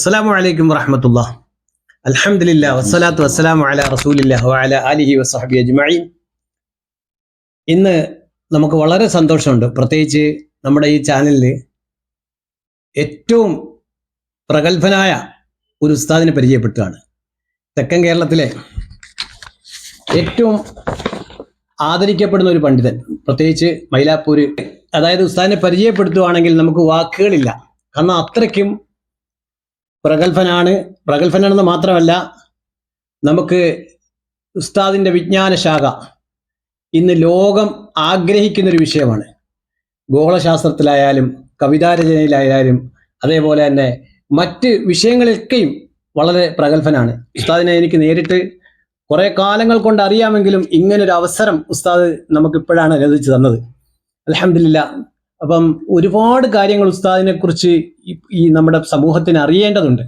അസ്സലാമു അലൈക്കും വറഹമത്തുള്ള അലഹമില്ല വസ്സലാത്തു വസ്സലാമു അല റസൂലില്ല അലിഹി വസ്ഹബി അജ്മായി ഇന്ന് നമുക്ക് വളരെ സന്തോഷമുണ്ട്. പ്രത്യേകിച്ച് നമ്മുടെ ഈ ചാനലിൽ ഏറ്റവും പ്രഗത്ഭനായ ഒരു ഉസ്താദിനെ പരിചയപ്പെട്ടുകയാണ് തെക്കൻ കേരളത്തിലെ ഏറ്റവും ആദരിക്കപ്പെടുന്ന ഒരു പണ്ഡിതൻ. പ്രത്യേകിച്ച് മൈലാപ്പൂര്. അതായത് ഉസ്താദിനെ പരിചയപ്പെടുത്തുവാണെങ്കിൽ നമുക്ക് വാക്കുകളില്ല. കാരണം അത്രയ്ക്കും പ്രഗത്ഭനാണ്. പ്രഗത്ഭനാണെന്ന് മാത്രമല്ല നമുക്ക് ഉസ്താദിന്റെ വിജ്ഞാനശാഖ ഇന്ന് ലോകം ആഗ്രഹിക്കുന്നൊരു വിഷയമാണ്. ഗോളശാസ്ത്രത്തിലായാലും കവിതാരചനയിലായാലും അതേപോലെ തന്നെ മറ്റ് വിഷയങ്ങളിലൊക്കെയും വളരെ പ്രഗത്ഭനാണ്. ഉസ്താദിനെ എനിക്ക് നേരിട്ട് കുറെ കാലങ്ങൾ കൊണ്ട് അറിയാമെങ്കിലും ഇങ്ങനൊരു അവസരം ഉസ്താദ് നമുക്കിപ്പോഴാണ് അനുവദിച്ചു തന്നത്. അലഹമില്ല അപ്പം ഒരുപാട് കാര്യങ്ങൾ ഉസ്താദിനെ കുറിച്ച് ഈ- നമ്മുടെ സമൂഹത്തിന് അറിയേണ്ടതുണ്ട്.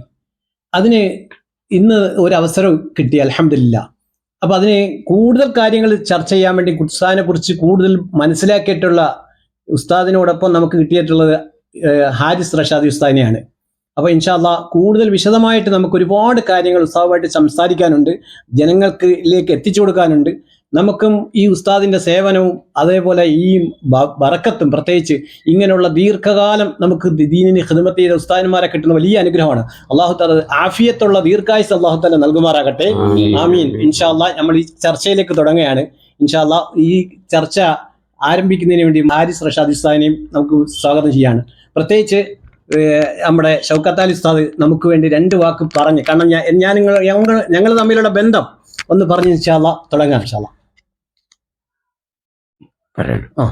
അതിന് ഇന്ന് ഒരു അവസരം കിട്ടി അലഹമില്ല അപ്പൊ അതിന് കൂടുതൽ കാര്യങ്ങൾ ചർച്ച ചെയ്യാൻ വേണ്ടി ഉസ്താദിനെ കുറിച്ച് കൂടുതൽ മനസ്സിലാക്കിയിട്ടുള്ള ഉസ്താദിനോടൊപ്പം നമുക്ക് കിട്ടിയിട്ടുള്ളത് ഹാരിസ് റഷാദി ഉസ്താദിനെയാണ്. അപ്പൊ ഇൻഷാല്ല കൂടുതൽ വിശദമായിട്ട് നമുക്ക് ഒരുപാട് കാര്യങ്ങൾ ഉസ്താദുമായിട്ട് സംസാരിക്കാനുണ്ട് ജനങ്ങൾക്ക് ഇതിലേക്ക് എത്തിച്ചു കൊടുക്കാനുണ്ട്. നമുക്കും ഈ ഉസ്താദിന്റെ സേവനവും അതേപോലെ ഈ വറക്കത്തും ബറക്കത്തും പ്രത്യേകിച്ച് ഇങ്ങനെയുള്ള ദീർഘകാലം നമുക്ക് ദീനിന് ഹിദമത്ത് ചെയ്ത ഉസ്താദിന്മാരെ കിട്ടുന്ന വലിയ അനുഗ്രഹമാണ്. അള്ളാഹു താല ആഫിയത്തുള്ള ദീർഘായുസ് അള്ളാഹു താല നൽകുമാറാകട്ടെ. ആമീൻ. ഇൻഷാല്ല നമ്മൾ ഈ ചർച്ചയിലേക്ക് തുടങ്ങുകയാണ്. ഇൻഷാല്ല ഈ ചർച്ച ആരംഭിക്കുന്നതിന് വേണ്ടി ഹാരിസ് റഷാദ് ഉസ്താദിനെയും നമുക്ക് സ്വാഗതം ചെയ്യാണ്. പ്രത്യേകിച്ച് നമ്മുടെ ഷൗക്കത്ത് അലി ഉസ്താദ് നമുക്ക് വേണ്ടി രണ്ട് വാക്ക് പറഞ്ഞ് കാരണം ഞാൻ ഞാൻ നിങ്ങൾ ഞങ്ങൾ ഞങ്ങൾ തമ്മിലുള്ള ബന്ധം ഒന്ന് പറഞ്ഞ് ഇൻഷാല്ല തുടങ്ങാം ഇൻഷാല്ല പറയണം ആ.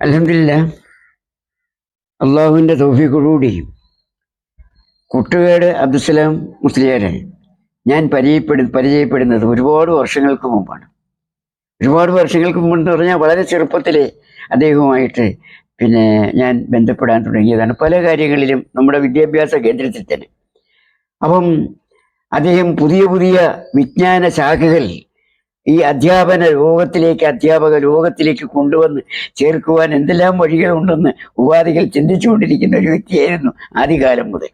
അലഹമില്ല അള്ളാഹുവിന്റെ തോഫിക്കോടുകൂടി കുട്ടുകേട് അബ്ദുസലാം മുസ്ലിയാരെ ഞാൻ പരിചയപ്പെടു പരിചയപ്പെടുന്നത് ഒരുപാട് വർഷങ്ങൾക്ക് മുമ്പാണ്. ഒരുപാട് വർഷങ്ങൾക്ക് മുമ്പെന്ന് പറഞ്ഞാൽ വളരെ ചെറുപ്പത്തിലെ അദ്ദേഹവുമായിട്ട് പിന്നെ ഞാൻ ബന്ധപ്പെടാൻ തുടങ്ങിയതാണ്. പല കാര്യങ്ങളിലും നമ്മുടെ വിദ്യാഭ്യാസ കേന്ദ്രത്തിൽ തന്നെ. അപ്പം അദ്ദേഹം പുതിയ പുതിയ വിജ്ഞാന ശാഖകൾ ഈ അധ്യാപന ലോകത്തിലേക്ക് അധ്യാപക ലോകത്തിലേക്ക് കൊണ്ടുവന്ന് ചേർക്കുവാൻ എന്തെല്ലാം വഴികളുണ്ടെന്ന് ഉപാധികൾ ചിന്തിച്ചുകൊണ്ടിരിക്കുന്ന ഒരു വ്യക്തിയായിരുന്നു ആദ്യകാലം മുതൽ.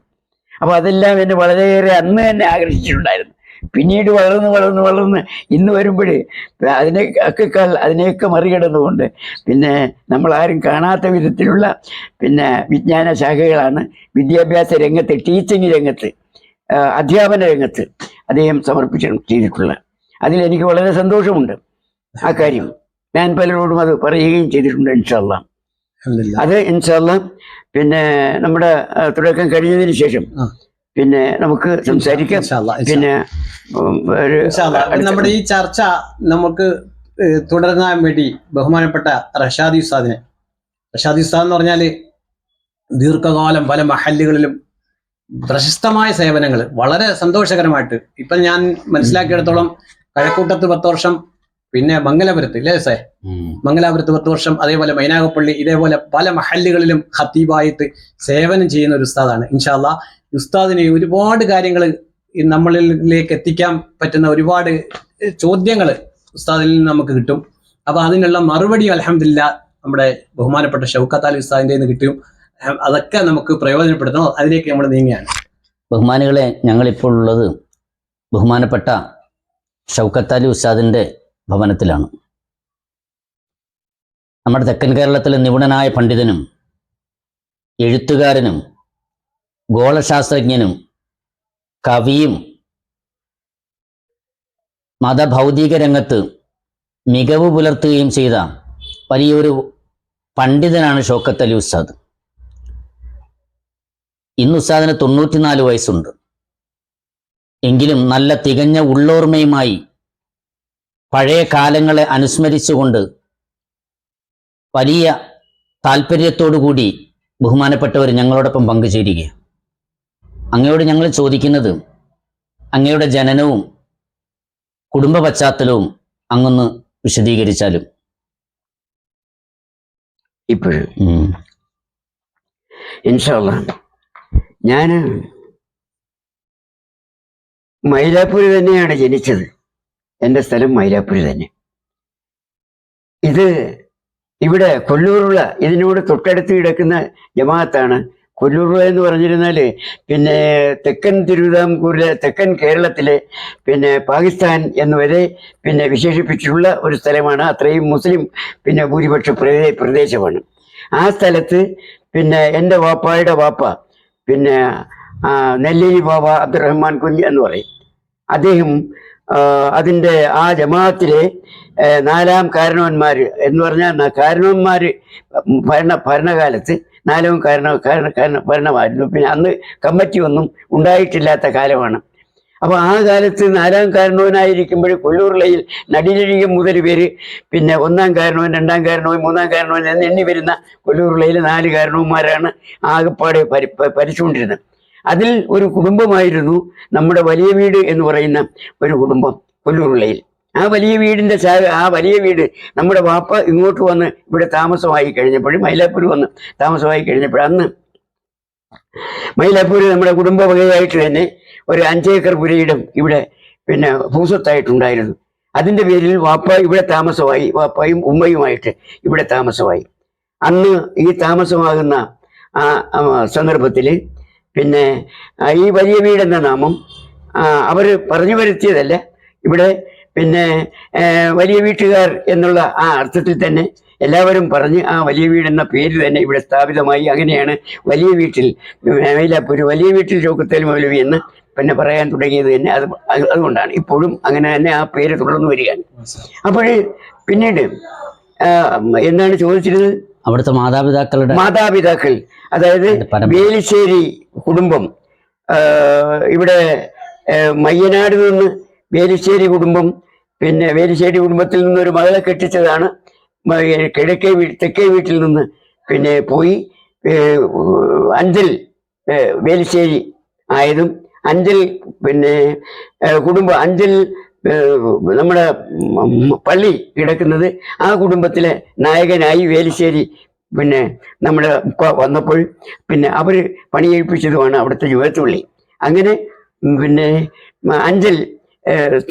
അപ്പോൾ അതെല്ലാം എന്നെ വളരെയേറെ അന്ന് തന്നെ ആകർഷിച്ചിട്ടുണ്ടായിരുന്നു. പിന്നീട് വളർന്ന് വളർന്ന് വളർന്ന് ഇന്ന് വരുമ്പോൾ അതിനെ അക്കാൽ അതിനെയൊക്കെ മറികടന്നുകൊണ്ട് പിന്നെ നമ്മൾ ആരും കാണാത്ത വിധത്തിലുള്ള പിന്നെ വിജ്ഞാന ശാഖകളാണ് വിദ്യാഭ്യാസ രംഗത്ത് ടീച്ചിങ് രംഗത്ത് അധ്യാപന രംഗത്ത് അദ്ദേഹം സമർപ്പിച്ചു എനിക്ക് വളരെ സന്തോഷമുണ്ട് ആ കാര്യം. ഞാൻ പലരോടും അത് പറയുകയും ചെയ്തിട്ടുണ്ട് ഇൻഷാല്ല. അത് ഇൻഷാല്ല പിന്നെ നമ്മുടെ തുടക്കം കഴിഞ്ഞതിന് ശേഷം പിന്നെ നമുക്ക് സംസാരിക്കാം. പിന്നെ നമ്മുടെ ഈ ചർച്ച നമുക്ക് തുടരാൻ വേണ്ടി ബഹുമാനപ്പെട്ട റഷാദി ഉസ്താദിനെ. റഷാദി ഉസ്താദ് എന്ന് പറഞ്ഞാൽ ദീർഘകാലം പല മഹല്ലുകളിലും പ്രശസ്തമായ സേവനങ്ങൾ വളരെ സന്തോഷകരമായിട്ട് ഇപ്പൊ ഞാൻ മനസ്സിലാക്കിയിടത്തോളം കഴക്കൂട്ടത്ത് പത്ത് വർഷം പിന്നെ മംഗലാപുരത്ത് ഇല്ലേ സേ മംഗലാപുരത്ത് പത്ത് വർഷം അതേപോലെ മൈനാഗപ്പള്ളി ഇതേപോലെ പല മഹല്ലുകളിലും ഹത്തീബായിട്ട് സേവനം ചെയ്യുന്ന ഒരു ഉസ്താദാണ്. ഇൻഷാല്ല ഉസ്താദിനെ ഒരുപാട് കാര്യങ്ങൾ നമ്മളിലേക്ക് എത്തിക്കാൻ പറ്റുന്ന ഒരുപാട് ചോദ്യങ്ങൾ ഉസ്താദിൽ നിന്ന് നമുക്ക് കിട്ടും. അപ്പൊ അതിനുള്ള മറുപടി അലഹമില്ല നമ്മുടെ ബഹുമാനപ്പെട്ട ഷൗക്കത്ത് അലി ഉസ്താദിന്റെ നിന്ന് കിട്ടും. അതൊക്കെ നമുക്ക് പ്രയോജനപ്പെടുത്തണം. അതിലേക്ക് നമ്മൾ നീങ്ങുകയാണ്. ബഹുമാനികളെ ഞങ്ങളിപ്പോൾ ഉള്ളത് ബഹുമാനപ്പെട്ട ഷൗക്കത്ത് അലി ഉസ്താദിന്റെ ഭവനത്തിലാണ്. നമ്മുടെ തെക്കൻ കേരളത്തിലെ നിപുണനായ പണ്ഡിതനും എഴുത്തുകാരനും ഗോളശാസ്ത്രജ്ഞനും കവിയും മതഭൗതിക രംഗത്ത് മികവ് പുലർത്തുകയും ചെയ്ത വലിയൊരു പണ്ഡിതനാണ് ഷോക്കത്തലി ഉസ്താദ്. ഇന്ന് ഉസ്താദിന് തൊണ്ണൂറ്റിനാല് വയസ്സുണ്ട്. എങ്കിലും നല്ല തികഞ്ഞ ഉള്ളോർമ്മയുമായി പഴയ കാലങ്ങളെ അനുസ്മരിച്ചുകൊണ്ട് വലിയ താല്പര്യത്തോടുകൂടി ബഹുമാനപ്പെട്ടവർ ഞങ്ങളോടൊപ്പം പങ്കുചേരുക അങ്ങയോട് ഞങ്ങൾ ചോദിക്കുന്നത് അങ്ങയുടെ ജനനവും കുടുംബ പശ്ചാത്തലവും അങ്ങൊന്ന് വിശദീകരിച്ചാലും. ഇപ്പോഴും. ഇൻഷാല്ല ഞാൻ മൈലാപ്പൂര് തന്നെയാണ് ജനിച്ചത്. എന്റെ സ്ഥലം മൈലാപ്പൂര് തന്നെ. ഇത് ഇവിടെ കൊല്ലൂറുള്ള ഇതിനോട് തൊട്ടടുത്ത് കിടക്കുന്ന ജമാഅത്താണ്. കൊല്ലൂർ എന്ന് പറഞ്ഞിരുന്നാൽ പിന്നെ തെക്കൻ തിരുവിതാംകൂറിലെ തെക്കൻ കേരളത്തിലെ പിന്നെ പാകിസ്ഥാൻ എന്നുവരെ പിന്നെ വിശേഷിപ്പിച്ചിട്ടുള്ള ഒരു സ്ഥലമാണ്. അത്രയും മുസ്ലിം പിന്നെ ഭൂരിപക്ഷ പ്രദേശമാണ്. ആ സ്ഥലത്ത് പിന്നെ എന്റെ വാപ്പായുടെ വാപ്പ പിന്നെ ആ, നെല്ലിനി ബാബ അബ്ദുറഹ്മാൻ കുഞ്ഞ് എന്ന് പറയും. അദ്ദേഹം അതിന്റെ ആ ജമാഅത്തിലെ നാലാം കാരണവന്മാർ എന്ന് പറഞ്ഞാൽ കാരണവന്മാർ ഭരണ ഭരണകാലത്ത് നാലാം കാരണ കാരണ കാരണ ഭരണമായിരുന്നു പിന്നെ അന്ന് കമ്മിറ്റി ഒന്നും ഉണ്ടായിട്ടില്ലാത്ത കാലമാണ്. അപ്പോൾ ആ കാലത്ത് നാലാം കാരണവനായിരിക്കുമ്പോൾ കൊല്ലൂർളയിൽ നടിലഴികം മുതൽ പേര് പിന്നെ ഒന്നാം കാരണവൻ രണ്ടാം കാരണവൻ മൂന്നാം കാരണവൻ എന്ന് എണ്ണി വരുന്ന കൊല്ലൂർളയിൽ നാല് കാരണവന്മാരാണ് ആകെപ്പാടെ പരി ഭരിച്ചുകൊണ്ടിരുന്നത് അതിൽ ഒരു കുടുംബമായിരുന്നു നമ്മുടെ വലിയ വീട് എന്ന് പറയുന്ന ഒരു കുടുംബം കൊല്ലൂർളയിൽ ആ വലിയ വീടിന്റെ ആ വലിയ വീട് നമ്മുടെ വാപ്പ ഇങ്ങോട്ട് വന്ന് ഇവിടെ താമസമായി കഴിഞ്ഞപ്പോഴും മൈലാപ്പൂർ വന്ന് താമസമായി കഴിഞ്ഞപ്പോൾ അന്ന് മൈലാപ്പൂർ നമ്മുടെ കുടുംബ വകയായിട്ട് തന്നെ ഒരു അഞ്ചേക്കർ പുരയിടം ഇവിടെ പിന്നെ ഭൂസ്വത്തായിട്ടുണ്ടായിരുന്നു. അതിന്റെ പേരിൽ വാപ്പ ഇവിടെ താമസമായി വാപ്പയും ഉമ്മയുമായിട്ട് ഇവിടെ താമസമായി. അന്ന് ഈ താമസമാകുന്ന ആ സന്ദർഭത്തിൽ പിന്നെ ഈ വലിയ വീടെന്ന നാമം? അവർ പറഞ്ഞു വരുത്തിയതല്ല? ഇവിടെ പിന്നെ വലിയ വീട്ടുകാർ എന്നുള്ള ആ അർത്ഥത്തിൽ തന്നെ എല്ലാവരും പറഞ്ഞ് ആ വലിയ വീട് എന്ന പേര് തന്നെ ഇവിടെ സ്ഥാപിതമായി. അങ്ങനെയാണ് വലിയ വീട്ടിൽ മൈലാപ്പൂര് വലിയ വീട്ടിൽ ചോക്കത്തേൽ മൗലവി എന്ന് പിന്നെ പറയാൻ തുടങ്ങിയത് തന്നെ. അത് അത് അതുകൊണ്ടാണ്. ഇപ്പോഴും അങ്ങനെ തന്നെ ആ പേര് തുടർന്നു വരികയാണ്. അപ്പോൾ പിന്നീട് എന്താണ് ചോദിച്ചിരുന്നത്? അവിടുത്തെ മാതാപിതാക്കളുടെ മാതാപിതാക്കൾ അതായത്. വേലിശ്ശേരി കുടുംബം ഇവിടെ മയ്യനാട് നിന്ന് വേലിശ്ശേരി കുടുംബം പിന്നെ വേലിശ്ശേരി കുടുംബത്തിൽ നിന്ന് ഒരു മകളെ കെട്ടിച്ചതാണ് കിഴക്കേ തെക്കേ വീട്ടിൽ നിന്ന് പിന്നെ പോയി അഞ്ചൽ വേലിശ്ശേരി ആയതും അഞ്ചൽ പിന്നെ കുടുംബം അഞ്ചൽ നമ്മുടെ പള്ളി കിടക്കുന്നത് ആ കുടുംബത്തിലെ നായകനായി വേലിശ്ശേരി. പിന്നെ നമ്മുടെ വന്നപ്പോൾ പിന്നെ അവർ പണിയേൽപ്പിച്ചതുമാണ് അവിടുത്തെ യുവത്തുള്ളി. അങ്ങനെ പിന്നെ അഞ്ചൽ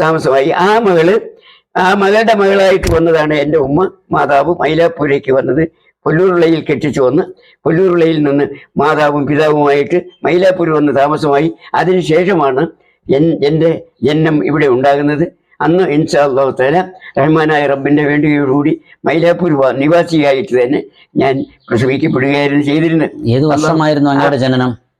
താമസമായി. ആ മകൾ ആ മകളുടെ മകളായിട്ട് വന്നതാണ് എന്റെ ഉമ്മ മാതാവ് മൈലാപ്പൂരേക്ക് വന്നത്. കൊല്ലൂരുള്ളയിൽ കെട്ടിച്ചു വന്ന് കൊല്ലൂരുള്ളയിൽ നിന്ന് മാതാവും പിതാവുമായിട്ട് മൈലാപ്പൂർ വന്ന് താമസമായി. അതിനുശേഷമാണ് എൻ എന്റെ ജന്മം ഇവിടെ ഉണ്ടാകുന്നത്. അന്ന് ഇൻഷാ അള്ളാഹു റഹ്മാനായ റബ്ബിന്റെ വേണ്ടിയോടുകൂടി മൈലാപ്പൂർ വ- നിവാസിയായിട്ട് തന്നെ ഞാൻ പ്രസവിക്കപ്പെടുകയായിരുന്നു ചെയ്തിരുന്നത്. ഏത് വർഷമായിരുന്നു അങ്ങയുടെ ജനനം?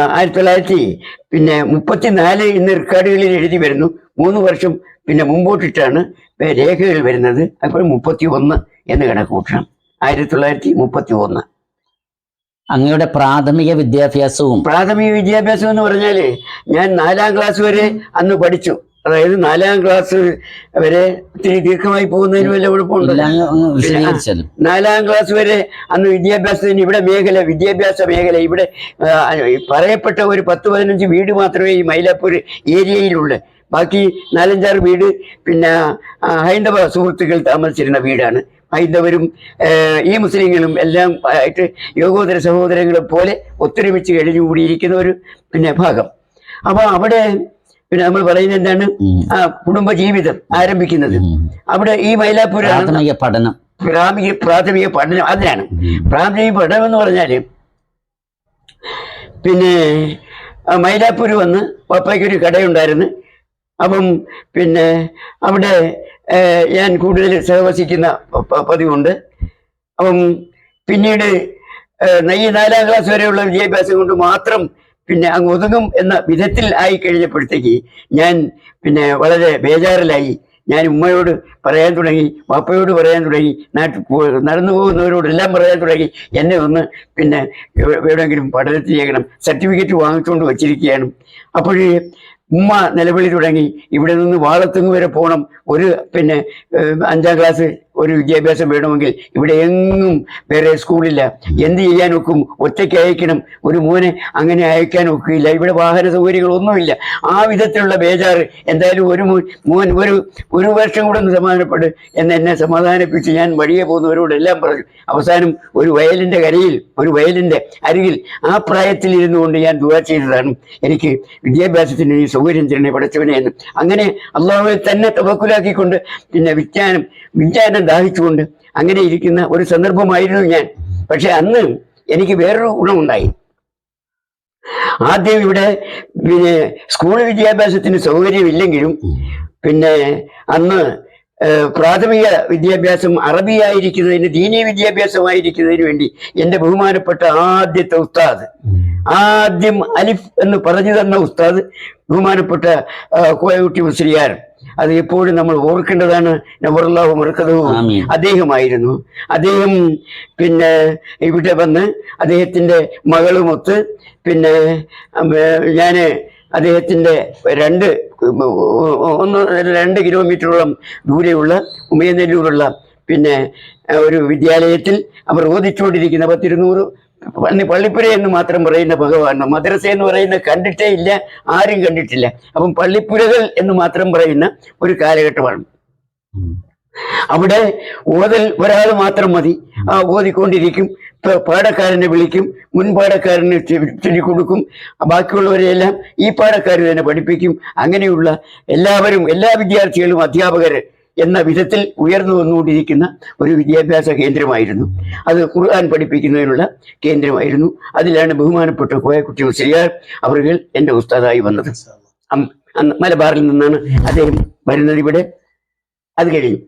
ആയിരത്തി തൊള്ളായിരത്തി പിന്നെ മുപ്പത്തിനാല് ഇന്ന് റെക്കോർഡുകളിൽ എഴുതി വരുന്നു. മൂന്ന് വർഷം പിന്നെ മുമ്പോട്ടിട്ടാണ് രേഖകൾ വരുന്നത്. അപ്പോൾ മുപ്പത്തി ഒന്ന് എന്ന് കണക്ക് കൂട്ടണം. ആയിരത്തി തൊള്ളായിരത്തി മുപ്പത്തി ഒന്ന് അങ്ങയുടെ പ്രാഥമിക വിദ്യാഭ്യാസവും. പ്രാഥമിക വിദ്യാഭ്യാസം എന്ന് പറഞ്ഞാൽ ഞാൻ നാലാം ക്ലാസ് വരെ അന്ന് പഠിച്ചു. അതായത് നാലാം ക്ലാസ് വരെ ഇത്തിരി ദീർഘമായി പോകുന്നതിന് വല്ല കുഴപ്പമുണ്ടോ? എല്ലാം അങ്ങ് വിശദീകരിച്ചാലും. നാലാം ക്ലാസ് വരെ അന്ന് വിദ്യാഭ്യാസത്തിന് ഇവിടെ മേഖല വിദ്യാഭ്യാസ മേഖല ഇവിടെ പറയപ്പെട്ട ഒരു പത്ത് പതിനഞ്ച് വീട് മാത്രമേ ഈ മൈലാപ്പൂർ ഏരിയയിലുള്ളൂ. ബാക്കി നാലഞ്ചാറ് വീട് പിന്നെ ഹൈന്ദവ സുഹൃത്തുക്കൾ താമസിച്ചിരുന്ന വീടാണ്. ഹൈന്ദവരും ഈ മുസ്ലിങ്ങളും എല്ലാം ആയിട്ട് യോഗോദര സഹോദരങ്ങളെ പോലെ ഒത്തൊരുമിച്ച് കഴിഞ്ഞുകൂടിയിരിക്കുന്ന ഒരു പിന്നെ ഭാഗം. അപ്പോൾ അവിടെ പിന്നെ നമ്മൾ പറയുന്നത് എന്താണ്. ആ കുടുംബ ജീവിതം ആരംഭിക്കുന്നത് അവിടെ ഈ പ്രാഥമിക പഠനം. പ്രാഥമിക പ്രാഥമിക പഠനം അതിനാണ്. പ്രാഥമിക പഠനം എന്ന് പറഞ്ഞാൽ പിന്നെ മൈലാപ്പൂർ മൈലാപ്പൂര് വന്ന് പപ്പയ്ക്കൊരു കടയുണ്ടായിരുന്നു. അപ്പം പിന്നെ അവിടെ ഞാൻ കൂടുതൽ സഹവസിക്കുന്ന പതിവുണ്ട്. അപ്പം പിന്നീട് നയ്യ നാലാം ക്ലാസ് വരെയുള്ള വിദ്യാഭ്യാസം കൊണ്ട് മാത്രം പിന്നെ അങ്ങ് ഒതുങ്ങും എന്ന വിധത്തിൽ ആയി കഴിഞ്ഞപ്പോഴത്തേക്ക് ഞാൻ പിന്നെ വളരെ ബേജാറിലായി. ഞാൻ ഉമ്മയോട് പറയാൻ തുടങ്ങി വാപ്പയോട് പറയാൻ തുടങ്ങി നാട്ടിൽ നടന്നു പോകുന്നവരോടെല്ലാം പറയാൻ തുടങ്ങി. എന്നെ ഒന്ന് പിന്നെ എവിടെ- എവിടെയെങ്കിലും പഠനത്തിൽ ചെയ്യണം സർട്ടിഫിക്കറ്റ് വാങ്ങിച്ചുകൊണ്ട് വച്ചിരിക്കുകയാണ്. അപ്പോഴേ ഉമ്മ നിലവിളി തുടങ്ങി. ഇവിടെ നിന്ന് വാളത്തുങ്ങ് വരെ പോകണം ഒരു പിന്നെ അഞ്ചാം ക്ലാസ് ഒരു വിദ്യാഭ്യാസം വേണമെങ്കിൽ ഇവിടെ എങ്ങും വേറെ സ്കൂളില്ല. എന്ത് ചെയ്യാൻ ഒക്കും? ഒറ്റയ്ക്ക് അയക്കണം. ഒരു മോനെ അങ്ങനെ അയക്കാൻ ഒക്കില്ല. ഇവിടെ വാഹന സൗകര്യങ്ങളൊന്നുമില്ല. ആ വിധത്തിലുള്ള ബേജാറ്. എന്തായാലും ഒരു മോൻ ഒരു ഒരു വർഷം കൂടെ ഒന്ന് സമാധാനപ്പെട് എന്ന് എന്നെ സമാധാനിപ്പിച്ച് ഞാൻ വഴിയെ പോകുന്നവരോടെല്ലാം പറഞ്ഞു. അവസാനം ഒരു വയലിന്റെ കരയിൽ ഒരു വയലിന്റെ അരികിൽ ആ പ്രായത്തിൽ ഇരുന്നു കൊണ്ട് ഞാൻ ദുവാ ചെയ്തതാണ്. എനിക്ക് വിദ്യാഭ്യാസത്തിന് ഈ സൗകര്യം തന്നെ പഠിച്ചവനെ എന്ന്. അങ്ങനെ അള്ളാഹുവെ തന്നെ തവക്കുലാക്കിക്കൊണ്ട് പിന്നെ വിജ്ഞാനം വിജ്ഞാനം ദാഹിച്ചുകൊണ്ട് അങ്ങനെ ഇരിക്കുന്ന ഒരു സന്ദർഭമായിരുന്നു ഞാൻ. പക്ഷെ അന്ന് എനിക്ക് വേറൊരു ഗുണമുണ്ടായി. ആദ്യം ഇവിടെ പിന്നെ സ്കൂൾ വിദ്യാഭ്യാസത്തിന് സൗകര്യമില്ലെങ്കിലും പിന്നെ അന്ന് പ്രാഥമിക വിദ്യാഭ്യാസം അറബിയായിരിക്കുന്നതിന് ദീനീയ വിദ്യാഭ്യാസമായിരിക്കുന്നതിന് വേണ്ടി എന്റെ ബഹുമാനപ്പെട്ട ആദ്യത്തെ ഉസ്താദ് ആദ്യം അലിഫ് എന്ന് പറഞ്ഞു തന്ന ഉസ്താദ് ബഹുമാനപ്പെട്ട കോയകുട്ടി മുസ്ലിയാർ. അത് എപ്പോഴും നമ്മൾ ഓർക്കേണ്ടതാണ്. നബറുല്ലാഹു മറുക്കതവും അദ്ദേഹമായിരുന്നു. അദ്ദേഹം പിന്നെ ഇവിടെ വന്ന് അദ്ദേഹത്തിന്റെ മകളുമൊത്ത് പിന്നെ ഞാൻ അദ്ദേഹത്തിന്റെ രണ്ട് ഒന്ന് രണ്ട് കിലോമീറ്ററോളം ദൂരെയുള്ള ഉമയനെല്ലൂരുള്ള പിന്നെ ഒരു വിദ്യാലയത്തിൽ അവർ ഓദിച്ചുകൊണ്ടിരിക്കുന്ന പത്തിരുന്നൂറ് പള്ളിപ്പുര എന്ന് മാത്രം പറയുന്ന ഭഗവാനോ മദ്രസ എന്ന് പറയുന്ന കണ്ടിട്ടേ ഇല്ല ആരും കണ്ടിട്ടില്ല. അപ്പം പള്ളിപ്പുരകൾ എന്ന് മാത്രം പറയുന്ന ഒരു കാലഘട്ടമാണ്. അവിടെ ഓതൽ ഒരാൾ മാത്രം മതി. ആ ഓതിക്കൊണ്ടിരിക്കും. പാടക്കാരനെ വിളിക്കും. മുൻ പാടക്കാരന് ചൊല്ലിക്കൊടുക്കും ബാക്കിയുള്ളവരെയെല്ലാം ഈ പാടക്കാർ തന്നെ പഠിപ്പിക്കും. അങ്ങനെയുള്ള എല്ലാവരും എല്ലാ വിദ്യാർത്ഥികളും അധ്യാപകർ എന്ന വിധത്തിൽ ഉയർന്നു വന്നുകൊണ്ടിരിക്കുന്ന ഒരു വിദ്യാഭ്യാസ കേന്ദ്രമായിരുന്നു. അത് ഖുർആൻ പഠിപ്പിക്കുന്നതിനുള്ള കേന്ദ്രമായിരുന്നു. അതിലാണ് ബഹുമാനപ്പെട്ട കോയക്കുട്ടി മുസ്ലിയാർ അവർകൾ എന്റെ ഉസ്താദായി വന്നത്. മലബാറിൽ നിന്നാണ് അദ്ദേഹം വരുന്നത് ഇവിടെ. അത് കഴിഞ്ഞു.